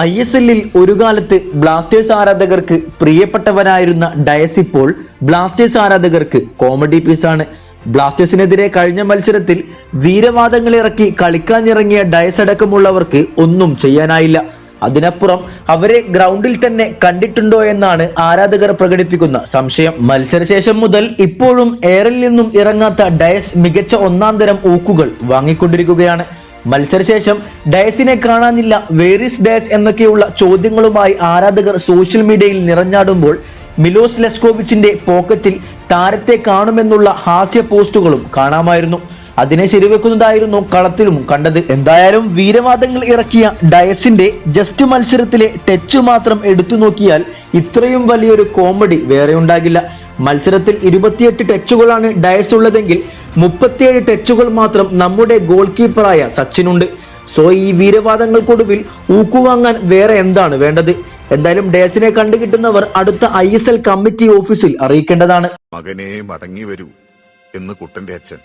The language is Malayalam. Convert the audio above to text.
ഐ എസ് എല്ലിൽ ഒരു കാലത്ത് ബ്ലാസ്റ്റേഴ്സ് ആരാധകർക്ക് പ്രിയപ്പെട്ടവനായിരുന്ന ഡയസ് ഇപ്പോൾ ബ്ലാസ്റ്റേഴ്സ് ആരാധകർക്ക് കോമഡി പീസാണ് ബ്ലാസ്റ്റേഴ്സിനെതിരെ കഴിഞ്ഞ മത്സരത്തിൽ വീരവാദങ്ങളിറക്കി കളിക്കാനിറങ്ങിയ ഡയസ് അടക്കമുള്ളവർക്ക് ഒന്നും ചെയ്യാനായില്ല. അതിനപ്പുറം അവരെ ഗ്രൗണ്ടിൽ തന്നെ കണ്ടിട്ടുണ്ടോ എന്നാണ് ആരാധകർ പ്രകടിപ്പിക്കുന്ന സംശയം. മത്സരശേഷം മുതൽ ഇപ്പോഴും എയറിൽ നിന്നും ഇറങ്ങാത്ത ഡയസ് മികച്ച ഒന്നാം തരം ഊക്കുകൾ വാങ്ങിക്കൊണ്ടിരിക്കുകയാണ്. മത്സരശേഷം ഡയസിനെ കാണാനില്ല. വേറിസ് ഡയസ് എന്നൊക്കെയുള്ള ചോദ്യങ്ങളുമായി ആരാധകർ സോഷ്യൽ മീഡിയയിൽ നിറഞ്ഞാടുമ്പോൾ മിലോസ് ലെസ്കോവിച്ചിന്റെ പോക്കറ്റിൽ താരത്തെ കാണുമെന്നുള്ള ഹാസ്യ പോസ്റ്റുകളും കാണാമായിരുന്നു. അതിനെ ശരിവെക്കുന്നതായിരുന്നു കളത്തിലും കണ്ടത്. എന്തായാലും വീരവാദങ്ങൾ ഇറക്കിയ ഡയസിന്റെ ജസ്റ്റ് മത്സരത്തിലെ ടച്ച് മാത്രം എടുത്തു നോക്കിയാൽ ഇത്രയും വലിയൊരു കോമഡി വേറെ ഉണ്ടാകില്ല മത്സരത്തിൽ ഇരുപത്തിയെട്ട് ടച്ചുകളാണ് ഡയസ് ഉള്ളതെങ്കിൽ മുപ്പത്തിയേഴ് ടച്ചുകൾ മാത്രം നമ്മുടെ ഗോൾ കീപ്പറായ സച്ചിനുണ്ട്. സോ ഈ വീരവാദങ്ങൾക്കൊടുവിൽ ഊക്കുവാങ്ങാൻ വേറെ എന്താണ് വേണ്ടത്? എന്തായാലും ഡേസിനെ കണ്ടുകിട്ടുന്നവർ അടുത്ത ഐ എസ് എൽ കമ്മിറ്റി ഓഫീസിൽ അറിയിക്കേണ്ടതാണ്. മകനെ മടങ്ങി വരൂ എന്ന് കുട്ടന്റെ അച്ഛൻ.